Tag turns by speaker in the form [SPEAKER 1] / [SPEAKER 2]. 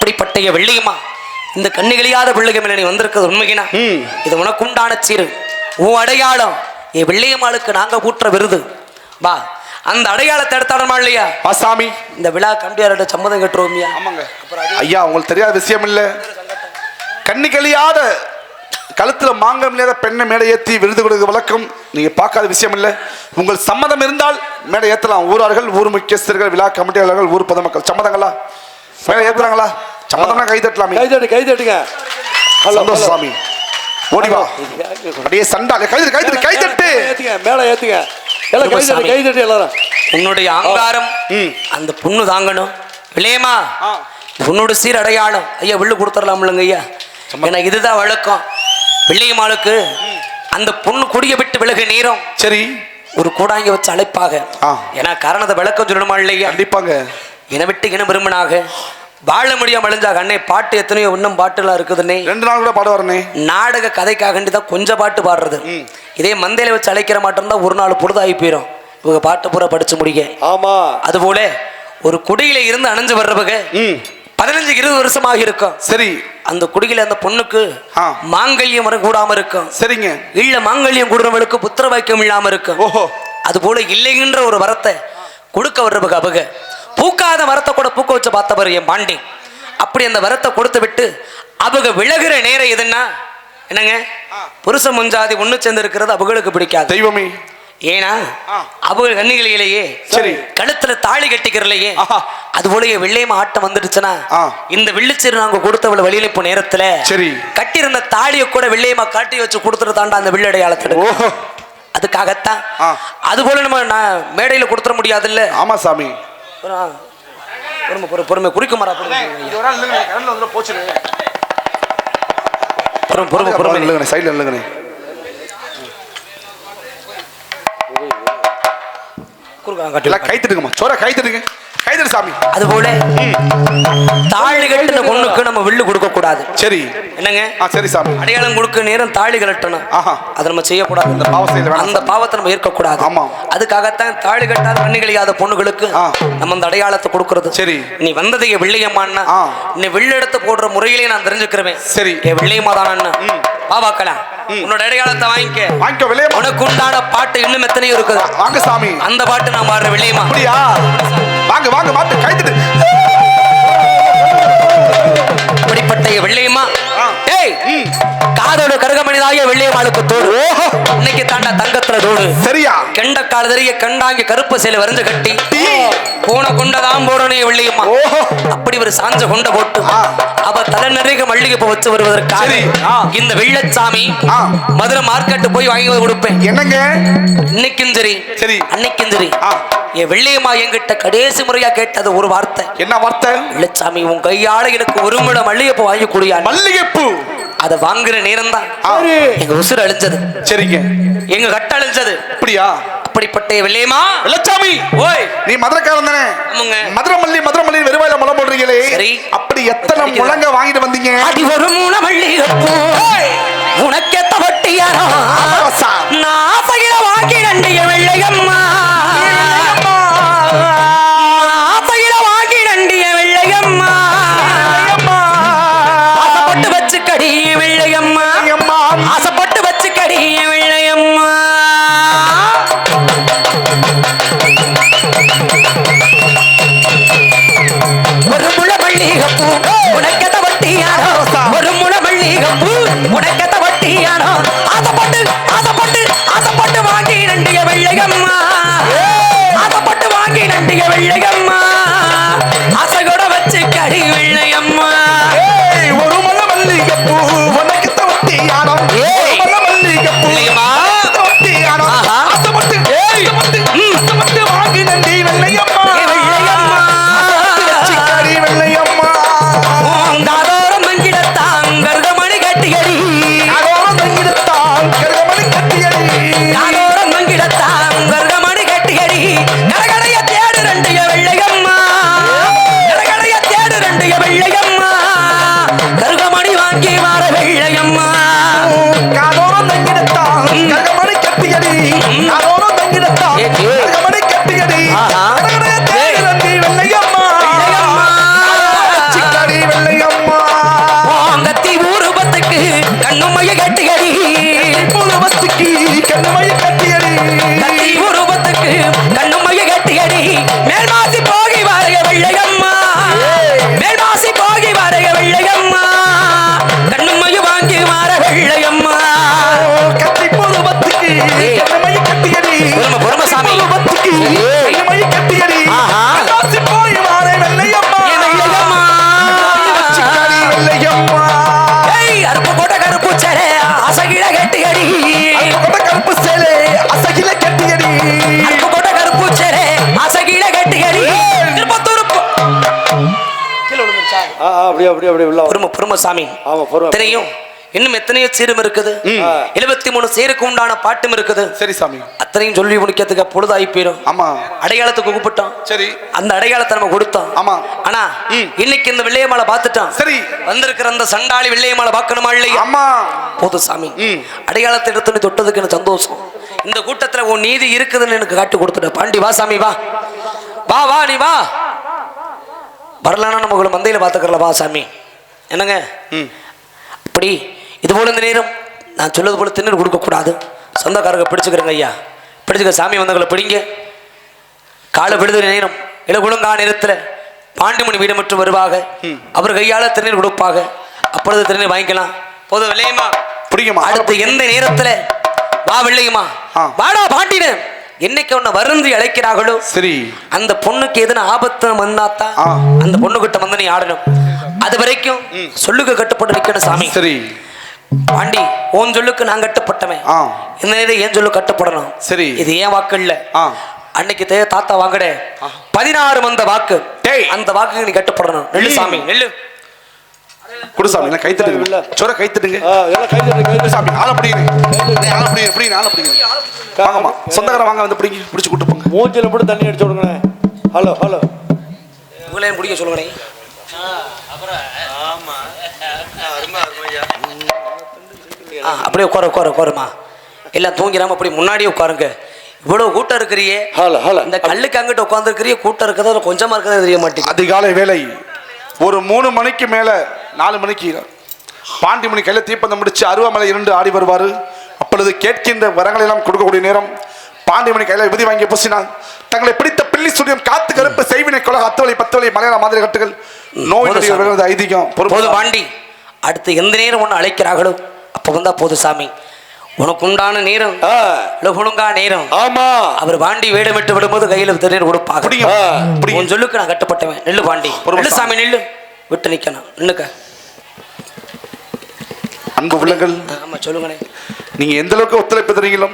[SPEAKER 1] அப்படிப்பட்ட வெள்ளியம்மா. இந்த கண்ணிகளியாத பிள்ளைகள் மேல நீ வந்திருக்கிறது உண்மைகினா
[SPEAKER 2] ம்.
[SPEAKER 1] இது உனக்கு உண்டான சீரு. உன் அடையாளம் என் வெள்ளியம்மாளுக்கு நாங்க ஊற்ற விருது. வா அந்த அடையாளத்தை எடுத்தாடமா இல்லையா?
[SPEAKER 2] வா சாமி.
[SPEAKER 1] இந்த விழா கம்பியாரோட சம்மதம் கட்டுருவோமியா.
[SPEAKER 2] ஆமாங்க. ஐயா உங்களுக்கு தெரியாத விஷயம் இல்ல. கண்ணி கழியாத கழுத்துல மாங்கம் இல்லாத பெண்ணை மேடை ஏத்தி விருது கொடுக்க வழக்கம். நீங்க பார்க்காத விஷயம் இல்ல. உங்கள் சம்மதம் இருந்தால் மேடை ஏத்தலாம். ஊரார்கள் ஊர் முக்கியஸ்தர்கள் விழா கமிட்டியாளர்கள் ஊர் பொதுமக்கள். சம்மதங்களா? ஏத்துறாங்களா? சம்மதம்னா கை தட்டலாமே
[SPEAKER 3] கை தட்டு கை தட்டுங்க ஹலோ.
[SPEAKER 2] சந்தோஷம் சாமி ஓடி வா. அப்படியே சண்டால கை தட்டு கை தட்டு கை தட்டு
[SPEAKER 3] ஏத்துங்க மேல ஏத்துங்க. எல்லாம் கை தட்டு கை தட்டு எல்லாரும்.
[SPEAKER 1] உன்னுடைய அங்காரம்
[SPEAKER 2] ம்.
[SPEAKER 1] அந்த பொண்ணு தாங்கணும்.
[SPEAKER 2] ஆ.
[SPEAKER 1] உன்னோட சீர் அடையாளம் ஐயா வில்லு கொடுத்துடலாம்லங்க ஐயா. ஏன்னா இதுதான் வழக்கம். வெள்ளியம்மாளுக்கு அந்த பொண்ணு குடிய விட்டு விலகு நேரம்
[SPEAKER 2] சரி.
[SPEAKER 1] ஒரு கூடாங்க வச்சு அழைப்பாக.
[SPEAKER 2] ஆ.
[SPEAKER 1] ஏன்னா காரணத்தை விளக்கம் சொல்லணுமா இல்லையா?
[SPEAKER 2] கண்டிப்பாங்க.
[SPEAKER 1] இன விட்டு இன விரும்பினாக வாழ முடியாம அழிஞ்சாக அண்ணே பாட்டு எத்தனையோ இன்னும் பாட்டுலாம் இருக்குதுன்னே
[SPEAKER 2] ரெண்டு நாள் கூட பாட வரனே.
[SPEAKER 1] நாடக கதைக்காகண்டி தான் கொஞ்சம் பாட்டு பாடுறது. இதே மந்தையில வச்சு அழைக்கிற மாட்டோம் தான் ஒரு நாள் பொழுதாகி போயிடும் இவங்க பாட்டை பூரா படிச்சு முடிக்க.
[SPEAKER 3] ஆமா.
[SPEAKER 1] அதுபோல ஒரு குடியில இருந்து அணைஞ்சு வர்றவங்க பதினஞ்சு இருபது வருஷமாக இருக்கும்.
[SPEAKER 2] சரி.
[SPEAKER 1] அந்த குடியில அந்த பொண்ணுக்கு. மாங்கல்யம் வர கூடாம இருக்கும்.
[SPEAKER 2] சரிங்க.
[SPEAKER 1] இல்ல மாங்கல்யம் கூடுறவளுக்கு புத்திர வாக்கியம் இல்லாம இருக்கும்.
[SPEAKER 2] ஓஹோ.
[SPEAKER 1] அது போல இல்லைங்கிற ஒரு வரத்தை கொடுக்க வர்றவங்க அவங்க. பூக்காத வரத்தை கூட பூக்க வச்சு பார்த்தவர் என் பாண்டி அப்படி அந்த வரத்தை கொடுத்து விட்டு அவங்க விலகுற நேரம் எதுன்னா என்னங்க புருஷ முஞ்சாதி ஒண்ணு சேர்ந்து இருக்கிறது அவங்களுக்கு பிடிக்காது
[SPEAKER 2] தெய்வமே
[SPEAKER 1] ஏன்னா. அவங்க கண்ணிகளிலேயே
[SPEAKER 2] சரி.
[SPEAKER 1] கழுத்துல தாலி கட்டிக்கிறலையே. அது போல வெள்ளையமா ஆட்டம் வந்துடுச்சுன்னா. இந்த வெள்ளிச்சீர் நாங்க கொடுத்தவள வழியில இப்போ நேரத்துல
[SPEAKER 2] சரி.
[SPEAKER 1] கட்டியிருந்த தாலியை கூட வெள்ளையமா காட்டி வச்சு கொடுத்துட்டு தாண்டா அந்த வெள்ளடையாளத்துல அதுக்காகத்தான். அது போல நம்ம மேடையில கொடுத்துட முடியாதுல்ல
[SPEAKER 2] ஆமா சாமி
[SPEAKER 1] பொறுமை பொறுமை பொறுமை குறிக்க மாறா. பொறுமை பொறுமை பொறுமை.
[SPEAKER 2] சைடுல இல்லைங்கண்ணே
[SPEAKER 1] குறுக்க கட்டி
[SPEAKER 2] எல்லாம் கை தட்டுங்கம்மா சோற கை தட்டுங்க கை தட்டு சாமி
[SPEAKER 1] அது போல தாலி கட்டின பொண்ணுக்கு நம்ம வில்லு கொடுக்க கூடாது.
[SPEAKER 2] சரி.
[SPEAKER 1] என்னங்க?
[SPEAKER 2] சரி சாமி.
[SPEAKER 1] அடையாளம் கொடுக்க நேரம் தாலி கலட்டணும்
[SPEAKER 2] ஆஹா.
[SPEAKER 1] அதை நம்ம செய்யக்கூடாது.
[SPEAKER 2] செய்ய வேணாம்.
[SPEAKER 1] அந்த பாவத்தை நம்ம ஏற்கக்கூடாது.
[SPEAKER 2] ஆமா.
[SPEAKER 1] அதுக்காகத்தான் தாலி கட்டாத கண்ணிகளியாத பொண்ணுகளுக்கு. நம்ம அந்த அடையாளத்தை கொடுக்கறது.
[SPEAKER 2] சரி.
[SPEAKER 1] நீ வந்ததை வெள்ளையம்மான்னா
[SPEAKER 2] ஆ.
[SPEAKER 1] நீ வெள்ளெடுத்து போடுற முறையிலே நான் தெரிஞ்சுக்கிறேன்
[SPEAKER 2] சரி.
[SPEAKER 1] ஏ வெள்ளையம்மா தானே வா பார்க்கலாம் உன்னோட அடையாளத்தை வாங்கிக்க.
[SPEAKER 2] வாங்கிக்கோ விளைய
[SPEAKER 1] உனக்கு உண்டான பாட்டு இன்னும் எத்தனையோ இருக்குது.
[SPEAKER 2] வாங்க சாமி.
[SPEAKER 1] அந்த பாட்டு நான் பாடுற வெள்ளையம்மா.
[SPEAKER 2] அப்படியா? வாங்க வாங்க மாட்டு கை தட்டு
[SPEAKER 1] அப்படிப்பட்ட வெள்ளையம்மா. ஏய். காதோட கருகமணிதாகிய வெள்ளையம்மாளுக்கு தோடு இன்னைக்கு தாண்டா தங்கத்துல தோடு
[SPEAKER 2] சரியா
[SPEAKER 1] கெண்ட காலதறிய கண்டாங்கி கருப்பு சேலை வரைஞ்சு கட்டி. போன கொண்டதான் போடனே வெள்ளியம்மா
[SPEAKER 2] ஓஹோ
[SPEAKER 1] அப்படி ஒரு சாஞ்ச கொண்ட போட்டு. அவ தலை நிறைய மல்லிகை பூ வச்சு வருவதற்காக. இந்த வெள்ளச்சாமி. மதுரை மார்க்கெட்டு போய் வாங்கி கொடுப்பேன்
[SPEAKER 2] என்னங்க
[SPEAKER 1] இன்னைக்கும் சரி
[SPEAKER 2] சரி.
[SPEAKER 1] அன்னைக்கும் சரி. என் வெள்ளியம்மா என்கிட்ட கடைசி முறையா கேட்டது ஒரு வார்த்தை.
[SPEAKER 2] என்ன வார்த்தை?
[SPEAKER 1] வெள்ளச்சாமி உன் கையால எனக்கு ஒரு முழம் மல்லிகைப்பூ வாங்கி குடியான்
[SPEAKER 2] மல்லிகைப்பூ.
[SPEAKER 1] அதை வாங்குற நேரம் தான். எங்க உசுறு அழிஞ்சது.
[SPEAKER 2] சரிங்க.
[SPEAKER 1] எங்க கட்ட அழிஞ்சது.
[SPEAKER 2] அப்படியா?
[SPEAKER 1] அப்படிப்பட்ட வெள்ளையம்மா.
[SPEAKER 2] வெள்ளச்சாமி
[SPEAKER 1] ஓய்.
[SPEAKER 2] நீ மதுரைக்காரன் தானே?
[SPEAKER 1] ஆமாங்க.
[SPEAKER 2] மதுரை மல்லி மதுரை மல்லி வெறுவாயில முளை போடுறீங்களே.
[SPEAKER 1] சரி.
[SPEAKER 2] அப்படி எத்தனை? முழங்க வாங்கிட்டு வந்தீங்க?
[SPEAKER 1] அடி ஒரு மூண மல்லிகைப்பூ. உனக்கெத்த வட்டியாரோ வெள்ளையம்மா ஆசைப்பட்டு வாங்கி நண்டிய வெள்ளையம்மா. ஆசை கூட வச்சு கடி வெள்ளையம்மா. பொறுமை பொறுமை சாமி.
[SPEAKER 3] ஆமா
[SPEAKER 1] தெரியும் இன்னும் எத்தனையோ சீரும் இருக்குது. எழுபத்தி மூணு சீருக்கு உண்டான பாட்டும் இருக்குது.
[SPEAKER 2] சரி சாமி.
[SPEAKER 1] அத்தனையும் சொல்லி முடிக்கிறதுக்கு பொழுதாகி போயிடும்
[SPEAKER 2] ஆமா.
[SPEAKER 1] அடையாளத்துக்கு கூப்பிட்டோம்
[SPEAKER 2] சரி.
[SPEAKER 1] அந்த அடையாளத்தை நம்ம கொடுத்தோம்
[SPEAKER 2] ஆமா.
[SPEAKER 1] ஆனா இன்னைக்கு இந்த வெள்ளையமாலை பார்த்துட்டோம்
[SPEAKER 2] சரி.
[SPEAKER 1] வந்திருக்கிற அந்த சண்டாளி வெள்ளையமாலை பார்க்கணுமா இல்லையா?
[SPEAKER 2] அம்மா
[SPEAKER 1] போதும் சாமி. அடையாளத்தை எடுத்து நீ தொட்டதுக்கு எனக்கு சந்தோஷம். இந்த கூட்டத்துல உன் நீதி இருக்குதுன்னு எனக்கு காட்டி கொடுத்துட்ட. பாண்டி வா சாமி வா. வா வா நீ வா. வரலான்னா நம்ம உங்களை மந்தையில பாத்துக்கறல வா சாமி. என்னங்க?
[SPEAKER 2] ம்.
[SPEAKER 1] அப்படி இது போல இந்த நேரம் நான் சொல்வது போல திண்ணூர் கொடுக்க கூடாது சொந்தக்காரங்க பிடிச்சுக்கிறேங்க ஐயா. பிடிச்சுக்க சாமி வந்தவங்களை பிடிங்க. காலை விடுதலை நேரம் இளகுழுங்கா நேரத்தில் பாண்டிமணி வீடு மற்றும் வருவாக. அவர் கையால திருநீர் கொடுப்பாக. அப்பொழுது திருநீர் வாங்கிக்கலாம். போதும் வெள்ளையம்மா
[SPEAKER 2] பிடிக்குமா
[SPEAKER 1] அடுத்து எந்த நேரத்துல வா வெள்ளையம்மா. வாடா பாண்டினன் என்னைக்கு உன்னை வருந்தி அழைக்கிறார்களோ
[SPEAKER 2] சரி.
[SPEAKER 1] அந்த பொண்ணுக்கு எதுனா ஆபத்து வந்தாத்தான்
[SPEAKER 2] ஆ.
[SPEAKER 1] அந்த பொண்ணுகிட்ட வந்து நீ ஆடணும். அது வரைக்கும் சொல்லுக்கு கட்டுப்பட்டு நிக்கணும் சாமி.
[SPEAKER 2] சரி.
[SPEAKER 1] பாண்டி உன் சொல்லுக்கு நான் கட்டுப்பட்டவன். இந்த நேரம் ஏன் சொல்லு கட்டுப்படணும்.
[SPEAKER 2] சரி.
[SPEAKER 1] இது ஏன் வாக்கு இல்ல. அன்னைக்கு தே தாத்தா வாங்கட. பதினாறு மந்த வாக்கு.
[SPEAKER 2] டேய்.
[SPEAKER 1] அந்த வாக்குக்கு நீ கட்டுப்படணும். நெல்லு சாமி நெல்லு.
[SPEAKER 2] குடு சாமி எல்லாம் கை
[SPEAKER 3] இல்ல.
[SPEAKER 2] தட்டுங்க சொர கை தட்டுங்க.
[SPEAKER 3] ஆ எல்லாம் கை தட்டு கை
[SPEAKER 2] குடு
[SPEAKER 3] தட்டு.
[SPEAKER 2] சாமி ஆள பிடிங்க. ஆள பிடிங்க பிடிங்க ஆள பிடிங்க. வாங்கம்மா சொந்தக்காரன் வாங்க வந்து பிடிங்க பிடிச்சு கூட்டு போங்க.
[SPEAKER 3] மூஞ்சில போட்டு தண்ணி அடிச்சு விடுங்களே ஹலோ ஹலோ.
[SPEAKER 1] உங்களையும் பிடிக்க சொல்லுங்கண்ணே ஆ அப்படியே உட்கார உட்கார உட்காருமா. எல்லாம் தூங்கிடாம அப்படி முன்னாடியே உட்காருங்க. இவ்வளவு கூட்டம் இருக்கிறியே.
[SPEAKER 3] Hello hello.
[SPEAKER 1] இந்த கல்லுக்கு அங்கிட்ட உட்காந்துருக்கிறிய கூட்டம் இருக்கிறதா இல்லை கொஞ்சமா இருக்கிறதா தெரிய மாட்டேங்குது.
[SPEAKER 2] அதிகாலை வேலை. ஒரு மூணு மணிக்கு மேல நாலு மணிக்கு பாண்டிமணி கையில தீப்பந்தம் முடிச்சு அருவாமலை இரண்டு ஆடி வருவாரு. அப்பொழுது கேட்கின்ற வரங்களை எல்லாம் கொடுக்கக்கூடிய நேரம் பாண்டிமணி கையில விதி வாங்கி பூசினார். தங்களை பிடித்த பில்லி சுடியம் காத்து கருப்பு செய்வினை கொலக அத்துவலை பத்துவலை மலையாள மாதிரி கட்டுகள். நோய் ஐதீகம்.
[SPEAKER 1] போதும் பாண்டி. அடுத்து எந்த நேரம் ஒன்று அழைக்கிறார்களோ அப்போ வந்தா போதும் சாமி. உனக்கு உண்டான நேரம் ஒழுங்கா நேரம்.
[SPEAKER 3] ஆமா.
[SPEAKER 1] அவர் பாண்டி வேடமிட்டு விடும்போது கையில திருநீர் கொடுப்பாங்க. சொல்லுக்கு நான் கட்டப்பட்டவன். நெல்லு பாண்டி. சாமி நெல்லு. விட்டு நிக்கணும். நின்னுக்க
[SPEAKER 2] அன்பு உள்ளங்கள்
[SPEAKER 1] ஆமா சொல்லுங்கண்ணே
[SPEAKER 2] நீங்க எந்த அளவுக்கு ஒத்துழைப்பு தரீங்களோ